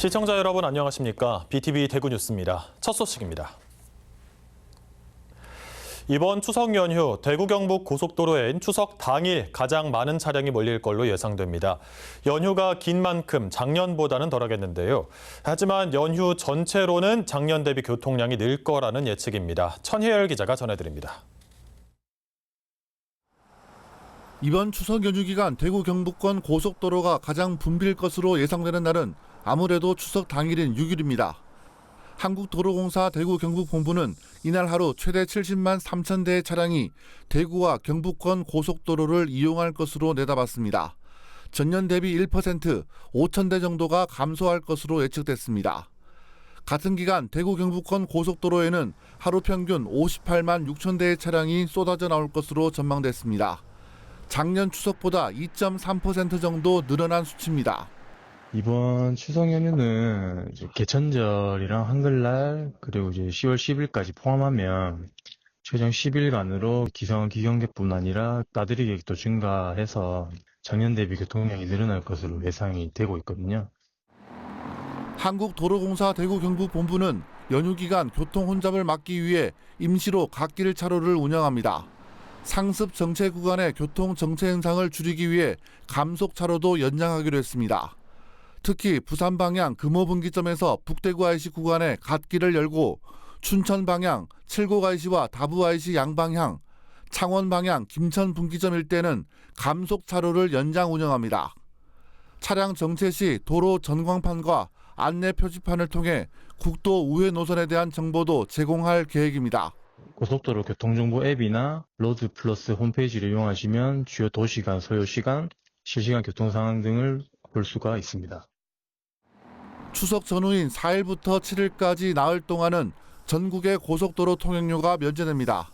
시청자 여러분 안녕하십니까? BTV 대구 뉴스입니다. 첫 소식입니다. 이번 추석 연휴 대구 경북 고속도로엔 추석 당일 가장 많은 차량이 몰릴 걸로 예상됩니다. 연휴가 긴 만큼 작년보다는 덜하겠는데요. 하지만 연휴 전체로는 작년 대비 교통량이 늘 거라는 예측입니다. 천혜열 기자가 전해드립니다. 이번 추석 연휴 기간 대구 경북권 고속도로가 가장 붐빌 것으로 예상되는 날은 아무래도 추석 당일인 6일입니다. 한국도로공사 대구 경북 본부는 이날 하루 최대 70만 3천 대의 차량이 대구와 경북권 고속도로를 이용할 것으로 내다봤습니다. 전년 대비 1% 5천 대 정도가 감소할 것으로 예측됐습니다. 같은 기간 대구 경북권 고속도로에는 하루 평균 58만 6천 대의 차량이 쏟아져 나올 것으로 전망됐습니다. 작년 추석보다 2.3% 정도 늘어난 수치입니다. 이번 추석 연휴는 이제 개천절이랑 한글날 그리고 이제 10월 10일까지 포함하면 최종 10일간으로 기성 기경객뿐 아니라 나들이 객도 증가해서 작년 대비 교통량이 늘어날 것으로 예상이 되고 있거든요. 한국도로공사 대구 경북 본부는 연휴 기간 교통 혼잡을 막기 위해 임시로 갓길 차로를 운영합니다. 상습 정체 구간의 교통 정체 현상을 줄이기 위해 감속 차로도 연장하기로 했습니다. 특히 부산 방향 금호분기점에서 북대구 IC 구간에 갓길을 열고 춘천 방향 칠곡 IC와 다부 IC 양방향, 창원 방향 김천 분기점 일대는 감속 차로를 연장 운영합니다. 차량 정체 시 도로 전광판과 안내 표지판을 통해 국도 우회 노선에 대한 정보도 제공할 계획입니다. 고속도로 교통정보 앱이나 로드 플러스 홈페이지를 이용하시면 주요 도시간, 소요시간, 실시간 교통 상황 등을 볼 수가 있습니다. 추석 전후인 4일부터 7일까지 나흘 동안은 전국의 고속도로 통행료가 면제됩니다.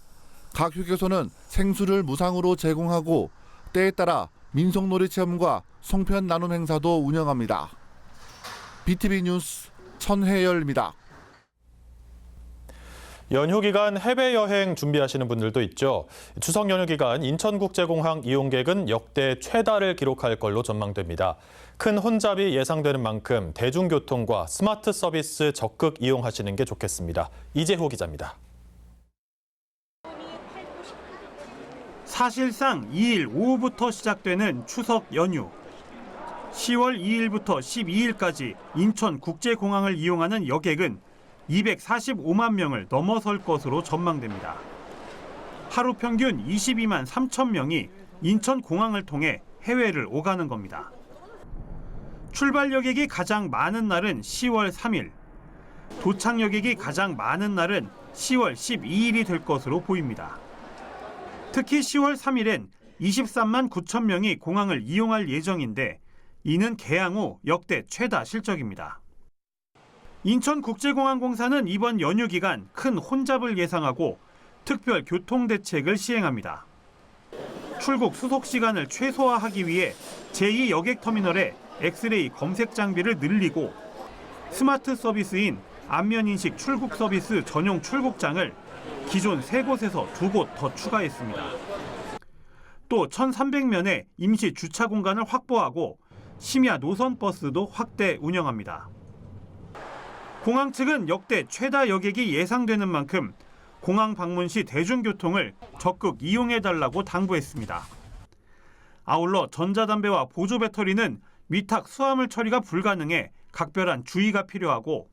각 휴게소는 생수를 무상으로 제공하고 때에 따라 민속놀이 체험과 송편 나눔 행사도 운영합니다. BTV 뉴스 천혜열입니다. 연휴 기간 해외 여행 준비하시는 분들도 있죠. 추석 연휴 기간 인천국제공항 이용객은 역대 최다를 기록할 걸로 전망됩니다. 큰 혼잡이 예상되는 만큼 대중교통과 스마트 서비스 적극 이용하시는 게 좋겠습니다. 이재호 기자입니다. 사실상 2일 오후부터 시작되는 추석 연휴. 10월 2일부터 12일까지 인천 국제공항을 이용하는 여객은 245만 명을 넘어설 것으로 전망됩니다. 하루 평균 22만 3천 명이 인천 공항을 통해 해외를 오가는 겁니다. 출발 여객이 가장 많은 날은 10월 3일, 도착 여객이 가장 많은 날은 10월 12일이 될 것으로 보입니다. 특히 10월 3일엔 23만 9천 명이 공항을 이용할 예정인데 이는 개항 후 역대 최다 실적입니다. 인천국제공항공사는 이번 연휴 기간 큰 혼잡을 예상하고 특별 교통 대책을 시행합니다. 출국 수속 시간을 최소화하기 위해 제2 여객 터미널에 엑스레이 검색 장비를 늘리고 스마트 서비스인 안면 인식 출국 서비스 전용 출국장을 기존 세 곳에서 두 곳 더 추가했습니다. 또 1,300면의 임시 주차 공간을 확보하고 심야 노선 버스도 확대 운영합니다. 공항 측은 역대 최다 여객이 예상되는 만큼 공항 방문 시 대중교통을 적극 이용해 달라고 당부했습니다. 아울러 전자담배와 보조 배터리는 위탁 수화물 처리가 불가능해 각별한 주의가 필요하고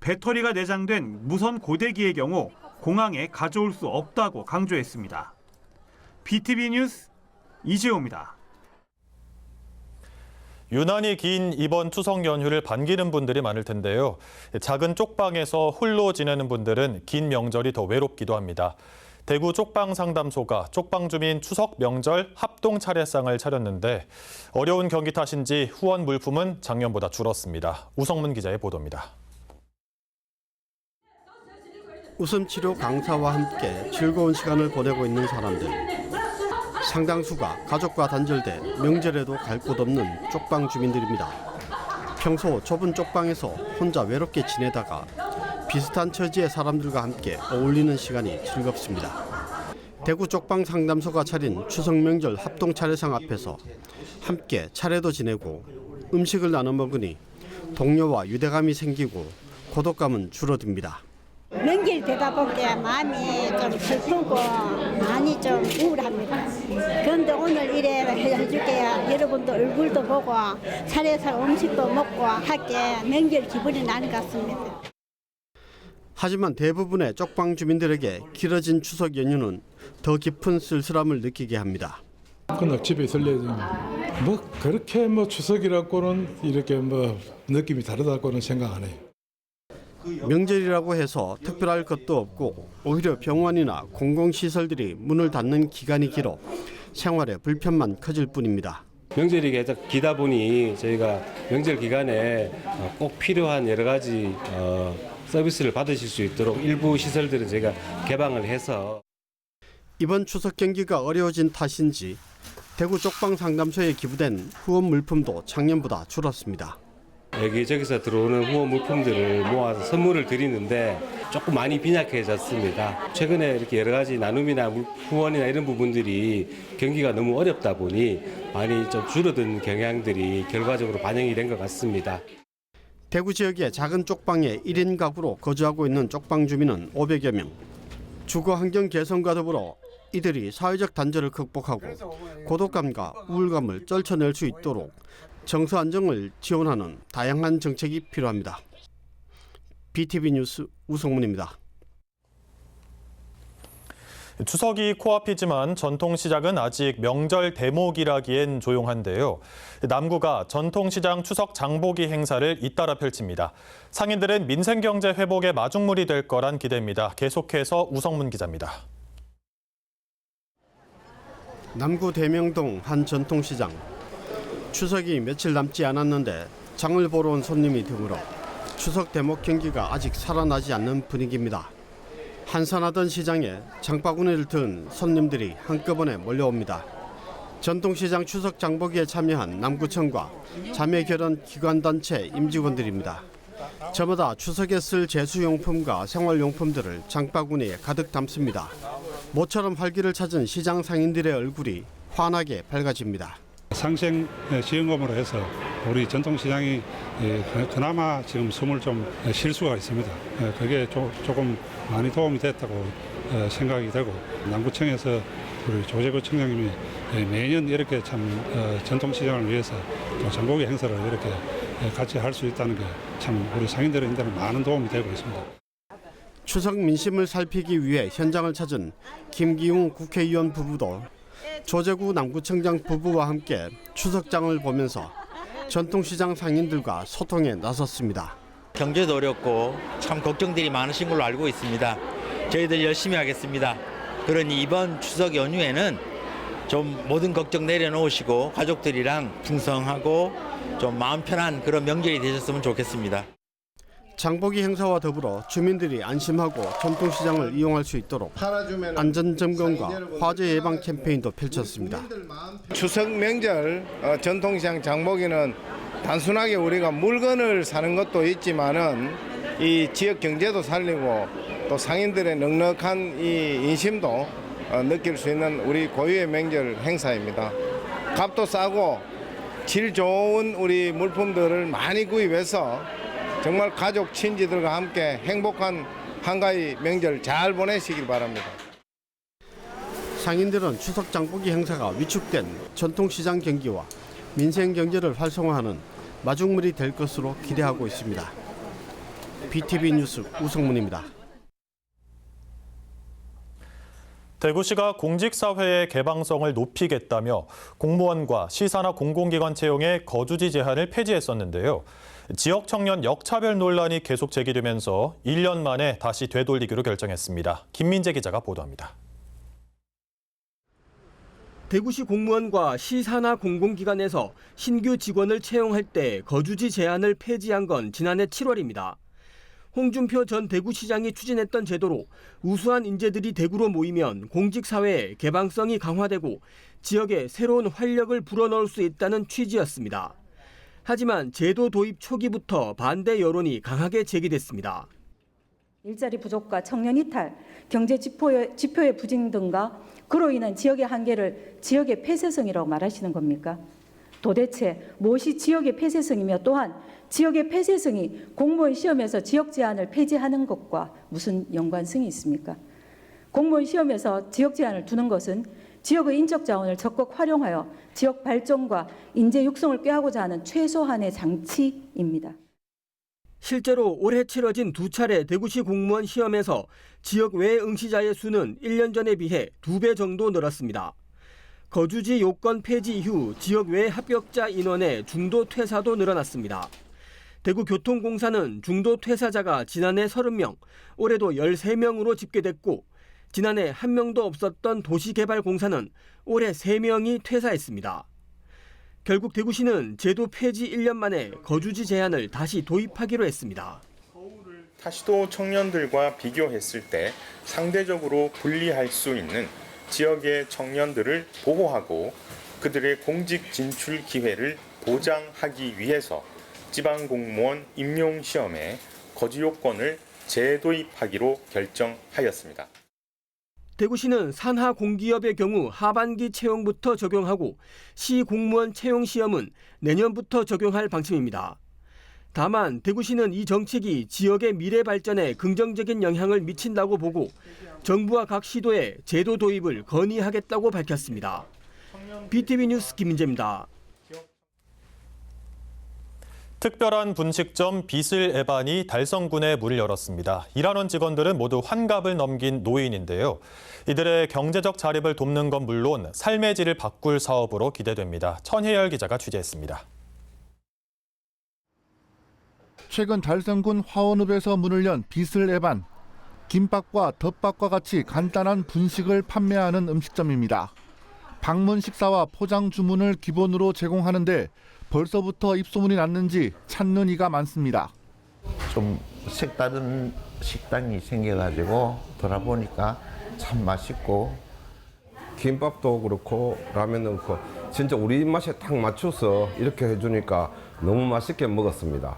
배터리가 내장된 무선 고대기의 경우 공항에 가져올 수 없다고 강조했습니다. BTV 뉴스 이재호입니다. 유난히 긴 이번 추석 연휴를 반기는 분들이 많을 텐데요. 작은 쪽방에서 홀로 지내는 분들은 긴 명절이 더 외롭기도 합니다. 대구 쪽방 상담소가 쪽방 주민 추석 명절 합동 차례상을 차렸는데 어려운 경기 탓인지 후원 물품은 작년보다 줄었습니다. 우성문 기자의 보도입니다. 웃음치료 강사와 함께 즐거운 시간을 보내고 있는 사람들. 상당수가 가족과 단절돼 명절에도 갈 곳 없는 쪽방 주민들입니다. 평소 좁은 쪽방에서 혼자 외롭게 지내다가 비슷한 처지의 사람들과 함께 어울리는 시간이 즐겁습니다. 대구 쪽방 상담소가 차린 추석 명절 합동 차례상 앞에서 함께 차례도 지내고 음식을 나눠 먹으니 동료와 유대감이 생기고 고독감은 줄어듭니다. 명절 되다 보니까 마음이 좀 슬프고 많이 좀 우울합니다. 그런데 오늘 이래 해줄게 여러분도 얼굴도 보고 차례상 음식도 먹고 할게 명절 기분이 나는 것 같습니다. 하지만 대부분의 쪽방 주민들에게 길어진 추석 연휴는 더 깊은 쓸쓸함을 느끼게 합니다. 그날 집에 있을래 뭐 그렇게 뭐 추석이라고는 이렇게 뭐 느낌이 다르다고는 생각 안 해요. 명절이라고 해서 특별할 것도 없고 오히려 병원이나 공공시설들이 문을 닫는 기간이 길어 생활에 불편만 커질 뿐입니다. 명절이 계속 기다 보니 저희가 명절 기간에 어, 꼭 필요한 여러 가지 어, 서비스를 받으실 수 있도록 일부 시설들은 저희가 개방을 해서 이번 추석 경기가 어려워진 탓인지 대구 쪽방 상담소에 기부된 후원 물품도 작년보다 줄었습니다. 여기저기서 들어오는 후원 물품들을 모아서 선물을 드리는데 조금 많이 빈약해졌습니다. 최근에 이렇게 여러 가지 나눔이나 물- 후원이나 이런 부분들이 경기가 너무 어렵다 보니 많이 좀 줄어든 경향들이 결과적으로 반영이 된 것 같습니다. 대구 지역의 작은 쪽방에 1인 가구로 거주하고 있는 쪽방 주민은 500여 명. 주거 환경 개선과 더불어 이들이 사회적 단절을 극복하고 고독감과 우울감을 떨쳐낼 수 있도록 정서 안정을 지원하는 다양한 정책이 필요합니다. BTV 뉴스 우성문입니다. 추석이 코앞이지만 전통시장은 아직 명절 대목이라기엔 조용한데요. 남구가 전통시장 추석 장보기 행사를 잇따라 펼칩니다. 상인들은 민생경제 회복의 마중물이 될 거란 기대입니다. 계속해서 우성문 기자입니다. 남구 대명동 한 전통시장. 추석이 며칠 남지 않았는데 장을 보러 온 손님이 드물어 추석 대목 경기가 아직 살아나지 않는 분위기입니다. 한산하던 시장에 장바구니를 든 손님들이 한꺼번에 몰려옵니다. 전통시장 추석 장보기에 참여한 남구청과 자매 결혼 기관단체 임직원들입니다. 저마다 추석에 쓸 제수용품과 생활용품들을 장바구니에 가득 담습니다. 모처럼 활기를 찾은 시장 상인들의 얼굴이 환하게 밝아집니다. 상생 지원금으로 해서 우리 전통시장이 예, 그- 그나마 지금 숨을 좀 쉴 수가 있습니다. 예, 그게 조- 조금 많이 도움이 됐다고 어, 생각이 되고 남구청에서 우리 조재구 청장님이 예, 매년 이렇게 참 어, 전통시장을 위해서 또 전국의 행사를 이렇게 예, 같이 할 수 있다는 게 참 우리 상인들한테는 많은 도움이 되고 있습니다. 추석 민심을 살피기 위해 현장을 찾은 김기웅 국회의원 부부도 조재구 남구청장 부부와 함께 추석장을 보면서 전통시장 상인들과 소통에 나섰습니다. 경제도 어렵고 참 걱정들이 많으신 걸로 알고 있습니다. 저희들 열심히 하겠습니다. 그러니 이번 추석 연휴에는 좀 모든 걱정 내려놓으시고 가족들이랑 풍성하고 좀 마음 편한 그런 명절이 되셨으면 좋겠습니다. 장보기 행사와 더불어 주민들이 안심하고 전통시장을 이용할 수 있도록 안전점검과 화재 예방 캠페인도 펼쳤습니다. 추석 명절 어, 전통시장 장보기는 단순하게 우리가 물건을 사는 것도 있지만은 이 지역 경제도 살리고 또 상인들의 넉넉한 이 인심도 어, 느낄 수 있는 우리 고유의 명절 행사입니다. 값도 싸고 질 좋은 우리 물품들을 많이 구입해서 정말 가족 친지들과 함께 행복한 한가위 명절 잘 보내시길 바랍니다. 상인들은 추석 장보기 행사가 위축된 전통시장 경기와 민생 경제를 활성화하는 마중물이 될 것으로 기대하고 있습니다. BTV 뉴스 우성문입니다. 대구시가 공직사회의 개방성을 높이겠다며 공무원과 시사나 공공기관 채용의 거주지 제한을 폐지했었는데요. 지역 청년 역차별 논란이 계속 제기되면서 1년 만에 다시 되돌리기로 결정했습니다. 김민재 기자가 보도합니다. 대구시 공무원과 시사나 공공기관에서 신규 직원을 채용할 때 거주지 제한을 폐지한 건 지난해 7월입니다. 홍준표 전 대구시장이 추진했던 제도로 우수한 인재들이 대구로 모이면 공직사회의 개방성이 강화되고 지역에 새로운 활력을 불어넣을 수 있다는 취지였습니다. 하지만 제도 도입 초기부터 반대 여론이 강하게 제기됐습니다. 일자리 부족과 청년 이탈, 경제 지표의, 지표의 부진 등과 그로 인한 지역의 한계를 지역의 폐쇄성이라고 말하시는 겁니까? 도대체 무엇이 지역의 폐쇄성이며 또한 지역의 폐쇄성이 공무원 시험에서 지역 제한을 폐지하는 것과 무슨 연관성이 있습니까? 공무원 시험에서 지역 제한을 두는 것은 지역의 인적 자원을 적극 활용하여 지역 발전과 인재 육성을 꾀하고자 하는 최소한의 장치입니다. 실제로 올해 치러진 두 차례 대구시 공무원 시험에서 지역 외 응시자의 수는 1년 전에 비해 두 배 정도 늘었습니다. 거주지 요건 폐지 이후 지역 외 합격자 인원의 중도 퇴사도 늘어났습니다. 대구교통공사는 중도 퇴사자가 지난해 30명, 올해도 13명으로 집계됐고 지난해 한 명도 없었던 도시개발공사는 올해 3명이 퇴사했습니다. 결국 대구시는 제도 폐지 1년 만에 거주지 제한을 다시 도입하기로 했습니다. 다시도 청년들과 비교했을 때 상대적으로 불리할 수 있는 지역의 청년들을 보호하고 그들의 공직 진출 기회를 보장하기 위해서 지방 공무원 임용 시험에 거주 요건을 재도입하기로 결정하였습니다. 대구시는 산하 공기업의 경우 하반기 채용부터 적용하고 시 공무원 채용 시험은 내년부터 적용할 방침입니다. 다만 대구시는 이 정책이 지역의 미래 발전에 긍정적인 영향을 미친다고 보고 정부와 각 시도에 제도 도입을 건의하겠다고 밝혔습니다. BTV 뉴스 김민재입니다. 특별한 분식점 비슬 에반이 달성군에 문을 열었습니다. 일하는 직원들은 모두 환갑을 넘긴 노인인데요. 이들의 경제적 자립을 돕는 건 물론 삶의 질을 바꿀 사업으로 기대됩니다. 천혜열 기자가 취재했습니다. 최근 달성군 화원읍에서 문을 연 비슬 에반. 김밥과 덮밥과 같이 간단한 분식을 판매하는 음식점입니다. 방문 식사와 포장 주문을 기본으로 제공하는데 벌써부터 입소문이 났는지 찾는 이가 많습니다. 좀 색다른 식당이 생겨가지고 돌아보니까 참 맛있고 김밥도 그렇고 라면도 그렇고 진짜 우리 입맛에 딱 맞춰서 이렇게 해주니까 너무 맛있게 먹었습니다.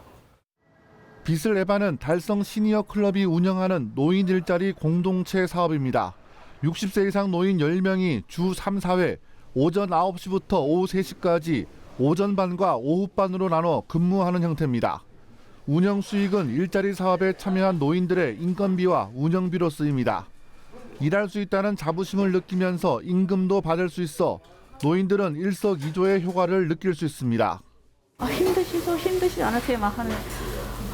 비슬 에반은 달성 시니어 클럽이 운영하는 노인 일자리 공동체 사업입니다. 60세 이상 노인 10명이 주 3, 4회 오전 9시부터 오후 3시까지 오전반과 오후반으로 나눠 근무하는 형태입니다. 운영 수익은 일자리 사업에 참여한 노인들의 인건비와 운영비로 쓰입니다. 일할 수 있다는 자부심을 느끼면서 임금도 받을 수 있어 노인들은 일석이조의 효과를 느낄 수 있습니다. 아, 힘드시고 힘드시지 않으세요? 막 하는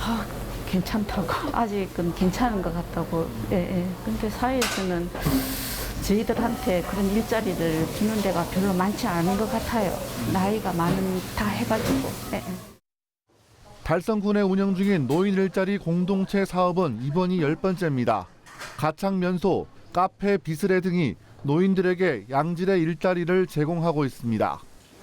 아, 괜찮다고 아직은 괜찮은 것 같다고 예, 예. 근데 사회에서는 저희들한테 그런 일자리를 주는 데가 별로 많지 않은 것 같아요 나이가 많은 다 해가지고 예, 예. 달성군에 운영 중인 노인 일자리 공동체 사업은 이번이 열 번째입니다. 가창 면소, 카페, 비스레 등이 노인들에게 양질의 일자리를 제공하고 있습니다.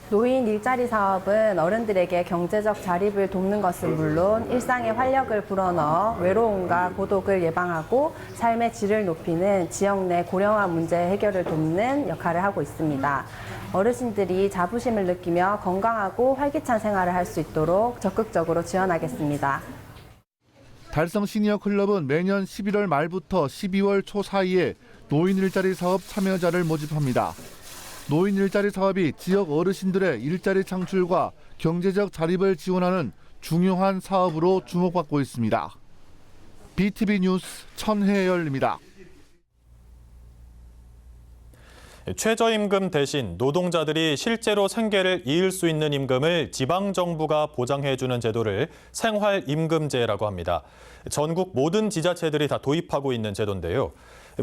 노인 일자리 사업은 어른들에게 경제적 자립을 돕는 것은 물론 일상의 활력을 불어넣어 외로움과 고독을 예방하고 삶의 질을 높이는 지역 내 고령화 문제 해결을 돕는 역할을 하고 있습니다. 어르신들이 자부심을 느끼며 건강하고 활기찬 생활을 할 수 있도록 적극적으로 지원하겠습니다. 달성 시니어 클럽은 매년 11월 말부터 12월 초 사이에 노인 일자리 사업 참여자를 모집합니다. 노인 일자리 사업이 지역 어르신들의 일자리 창출과 경제적 자립을 지원하는 중요한 사업으로 주목받고 있습니다. BTV 뉴스 천혜열입니다. 최저임금 대신 노동자들이 실제로 생계를 이을 수 있는 임금을 지방정부가 보장해주는 제도를 생활임금제라고 합니다. 전국 모든 지자체들이 다 도입하고 있는 제도인데요.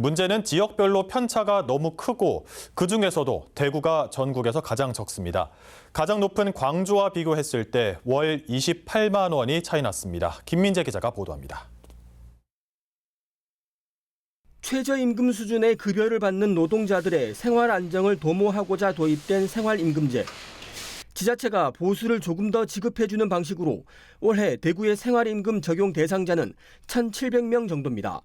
문제는 지역별로 편차가 너무 크고 그중에서도 대구가 전국에서 가장 적습니다. 가장 높은 광주와 비교했을 때 월 28만 원이 차이 났습니다. 김민재 기자가 보도합니다. 최저임금 수준의 급여를 받는 노동자들의 생활 안정을 도모하고자 도입된 생활임금제. 지자체가 보수를 조금 더 지급해주는 방식으로 올해 대구의 생활임금 적용 대상자는 1,700명 정도입니다.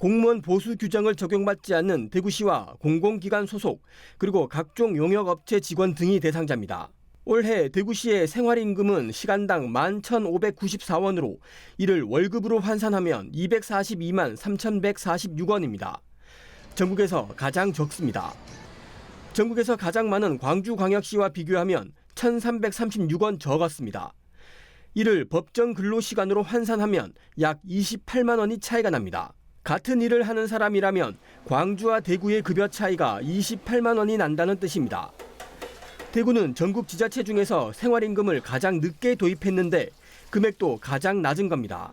공무원 보수 규정을 적용받지 않는 대구시와 공공기관 소속 그리고 각종 용역업체 직원 등이 대상자입니다. 올해 대구시의 생활임금은 시간당 11,594원으로 이를 월급으로 환산하면 242만 3,146원입니다. 전국에서 가장 적습니다. 전국에서 가장 많은 광주광역시와 비교하면 1,336원 적었습니다. 이를 법정 근로 시간으로 환산하면 약 28만 원이 차이가 납니다. 같은 일을 하는 사람이라면 광주와 대구의 급여 차이가 28만 원이 난다는 뜻입니다. 대구는 전국 지자체 중에서 생활임금을 가장 늦게 도입했는데 금액도 가장 낮은 겁니다.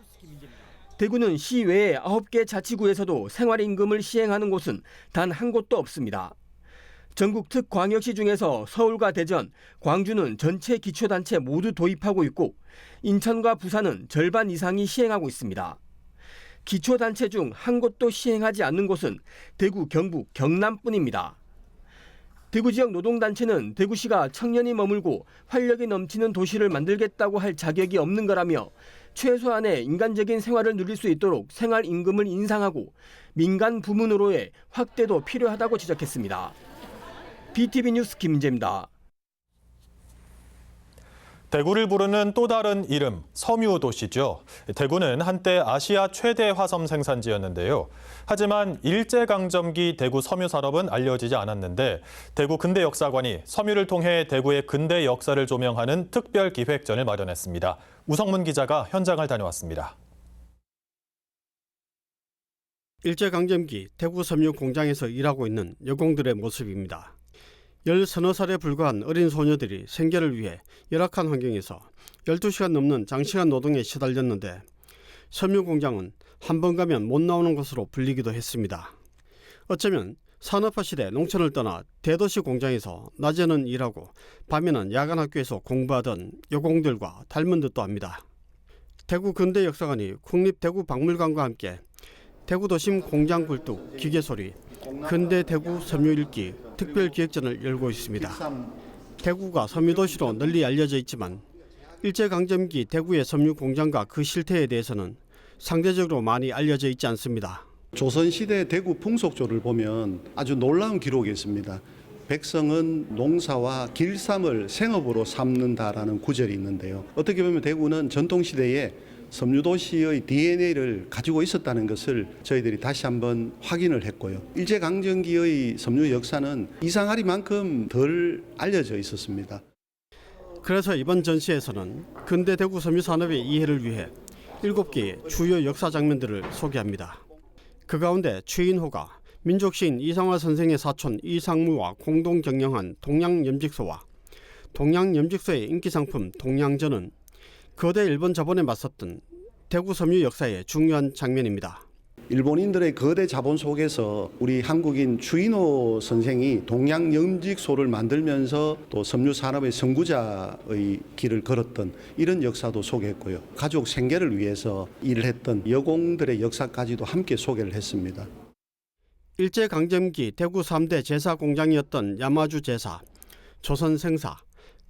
대구는 시외에 9개 자치구에서도 생활임금을 시행하는 곳은 단 한 곳도 없습니다. 전국 특 광역시 중에서 서울과 대전, 광주는 전체 기초단체 모두 도입하고 있고 인천과 부산은 절반 이상이 시행하고 있습니다. 기초단체 중 한 곳도 시행하지 않는 곳은 대구, 경북, 경남뿐입니다. 대구 지역 노동단체는 대구시가 청년이 머물고 활력이 넘치는 도시를 만들겠다고 할 자격이 없는 거라며 최소한의 인간적인 생활을 누릴 수 있도록 생활 임금을 인상하고 민간 부문으로의 확대도 필요하다고 지적했습니다. BTV 뉴스 김재입니다. 대구를 부르는 또 다른 이름, 섬유 도시죠. 대구는 한때 아시아 최대 화섬 생산지였는데요. 하지만 일제강점기 대구 섬유 산업은 알려지지 않았는데 대구 근대 역사관이 섬유를 통해 대구의 근대 역사를 조명하는 특별 기획전을 마련했습니다. 우성문 기자가 현장을 다녀왔습니다. 일제강점기 대구 섬유 공장에서 일하고 있는 여공들의 모습입니다. 열 서너 살에 불과한 어린 소녀들이 생계를 위해 열악한 환경에서 12시간 넘는 장시간 노동에 시달렸는데 섬유 공장은 한 번 가면 못 나오는 곳으로 불리기도 했습니다. 어쩌면 산업화 시대 농촌을 떠나 대도시 공장에서 낮에는 일하고 밤에는 야간 학교에서 공부하던 여공들과 닮은 듯도 합니다. 대구 근대 역사관이 국립대구박물관과 함께 대구 도심 공장 굴뚝 기계 소리 근대 대구 섬유 읽기 특별 기획전을 열고 있습니다. 대구가 섬유도시로 널리 알려져 있지만 일제강점기 대구의 섬유 공장과 그 실태에 대해서는 상대적으로 많이 알려져 있지 않습니다. 조선시대 대구 풍속조를 보면 아주 놀라운 기록이 있습니다. 백성은 농사와 길쌈을 생업으로 삼는다라는 구절이 있는데요. 어떻게 보면 대구는 전통시대에 섬유도시의 DNA를 가지고 있었다는 것을 저희들이 다시 한번 확인을 했고요. 일제강점기의 섬유 역사는 이상하리만큼 덜 알려져 있었습니다. 그래서 이번 전시에서는 근대 대구 섬유 산업의 이해를 위해 7개의 주요 역사 장면들을 소개합니다. 그 가운데 최인호가 민족시인 이상화 선생의 사촌 이상무와 공동 경영한 동양염직소와 동양염직소의 인기 상품 동양전은 거대 일본 자본에 맞섰던 대구 섬유 역사의 중요한 장면입니다. 일본인들의 거대 자본 속에서 우리 한국인 추인호 선생이 동양 염직소를 만들면서 또 섬유 산업의 선구자의 길을 걸었던 이런 역사도 소개했고요. 가족 생계를 위해서 일을 했던 여공들의 역사까지도 함께 소개를 했습니다. 일제 강점기 대구 3대 제사 공장이었던 야마주 제사, 조선 생사,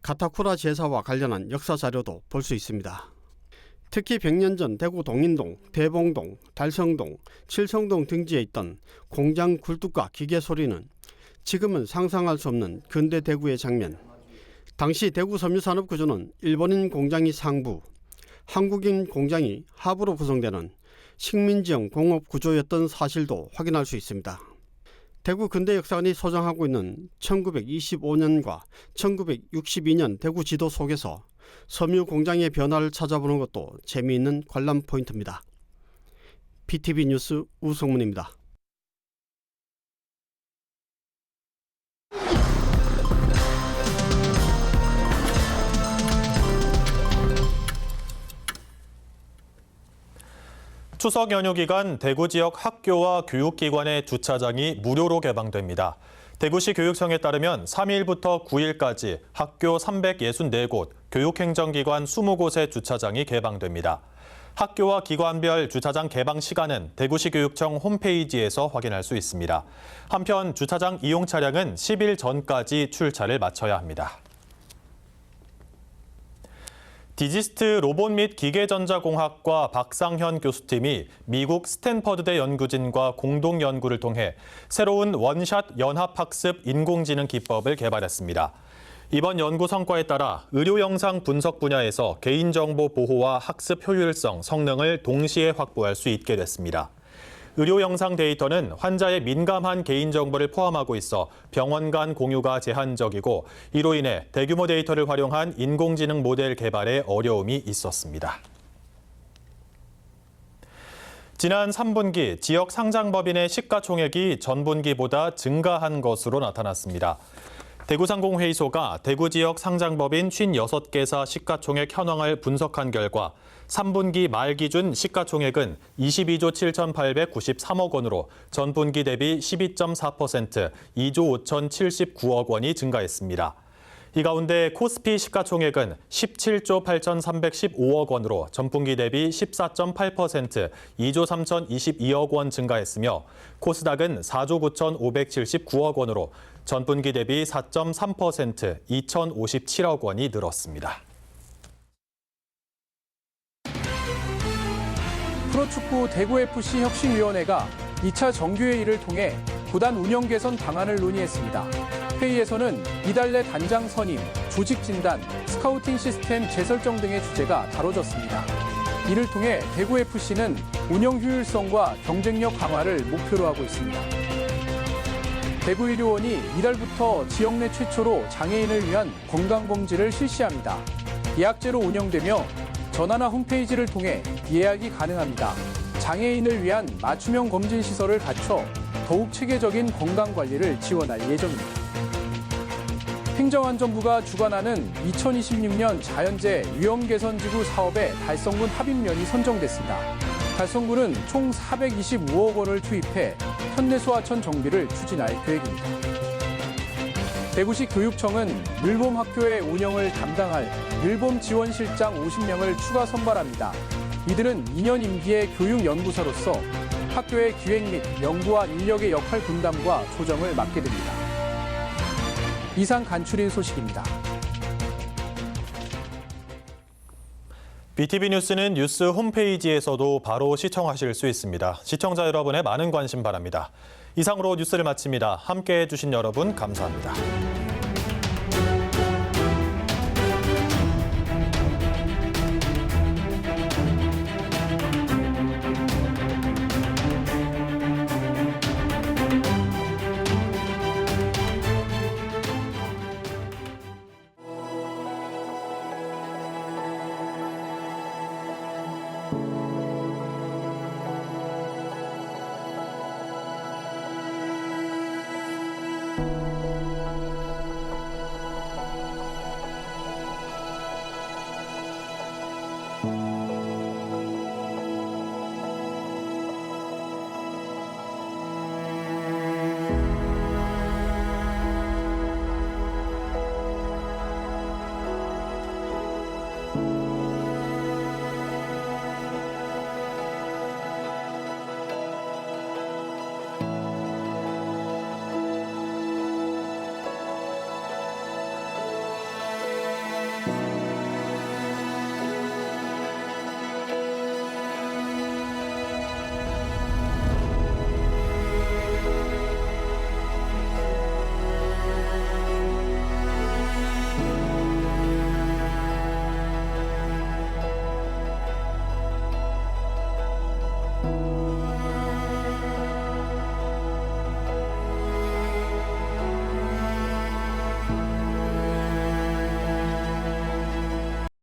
가타쿠라 제사와 관련한 역사 자료도 볼 수 있습니다. 특히 100년 전 대구 동인동, 대봉동, 달성동, 칠성동 등지에 있던 공장 굴뚝과 기계 소리는 지금은 상상할 수 없는 근대 대구의 장면. 당시 대구 섬유산업 구조는 일본인 공장이 상부, 한국인 공장이 하부로 구성되는 식민지형 공업 구조였던 사실도 확인할 수 있습니다. 대구 근대 역사관이 소장하고 있는 1925년과 1962년 대구 지도 속에서 섬유 공장의 변화를 찾아보는 것도 재미있는 관람 포인트입니다. PTV 뉴스 우성문입니다. 추석 연휴 기간 대구 지역 학교와 교육기관의 주차장이 무료로 개방됩니다. 대구시 교육청에 따르면 3일부터 9일까지 학교 364곳, 교육행정기관 20곳의 주차장이 개방됩니다. 학교와 기관별 주차장 개방 시간은 대구시 교육청 홈페이지에서 확인할 수 있습니다. 한편 주차장 이용 차량은 10일 전까지 출차를 마쳐야 합니다. 디지스트 로봇 및 기계전자공학과 박상현 교수팀이 미국 스탠퍼드대 연구진과 공동 연구를 통해 새로운 원샷 연합학습 인공지능 기법을 개발했습니다. 이번 연구 성과에 따라 의료 영상 분석 분야에서 개인정보 보호와 학습 효율성, 성능을 동시에 확보할 수 있게 됐습니다. 의료 영상 데이터는 환자의 민감한 개인정보를 포함하고 있어 병원 간 공유가 제한적이고 이로 인해 대규모 데이터를 활용한 인공지능 모델 개발에 어려움이 있었습니다. 지난 3분기 지역 상장법인의 시가총액이 전분기보다 증가한 것으로 나타났습니다. 대구상공회의소가 대구 지역 상장법인 56개사 시가총액 현황을 분석한 결과 3분기 말 기준 시가총액은 22조 7,893억 원으로 전분기 대비 12.4% 2조 5,079억 원이 증가했습니다. 이 가운데 코스피 시가총액은 17조 8,315억 원으로 전분기 대비 14.8% 2조 3,022억 원 증가했으며 코스닥은 4조 9,579억 원으로 전분기 대비 4.3% 2,057억 원이 늘었습니다. 프로축구 대구FC 혁신위원회가 2차 정규회의를 통해 구단 운영 개선 방안을 논의했습니다. 회의에서는 이달 내 단장 선임, 조직 진단, 스카우팅 시스템 재설정 등의 주제가 다뤄졌습니다. 이를 통해 대구FC는 운영 효율성과 경쟁력 강화를 목표로 하고 있습니다. 대구의료원이 이달부터 지역 내 최초로 장애인을 위한 건강검진을 실시합니다. 예약제로 운영되며 전화나 홈페이지를 통해 예약이 가능합니다. 장애인을 위한 맞춤형 검진 시설을 갖춰 더욱 체계적인 건강 관리를 지원할 예정입니다. 행정안전부가 주관하는 2026년 자연재해 위험개선지구 사업의 달성군 합의면이 선정됐습니다. 달성군은 총 425억 원을 투입해 현대소하천 정비를 추진할 계획입니다. 대구시 교육청은 늘봄 학교의 운영을 담당할 늘봄 지원실장 50명을 추가 선발합니다. 이들은 2년 임기의 교육연구사로서 학교의 기획 및 연구와 인력의 역할 분담과 조정을 맡게 됩니다. 이상 간추린 소식입니다. BTV 뉴스는 뉴스 홈페이지에서도 바로 시청하실 수 있습니다. 시청자 여러분의 많은 관심 바랍니다. 이상으로 뉴스를 마칩니다. 함께해 주신 여러분 감사합니다.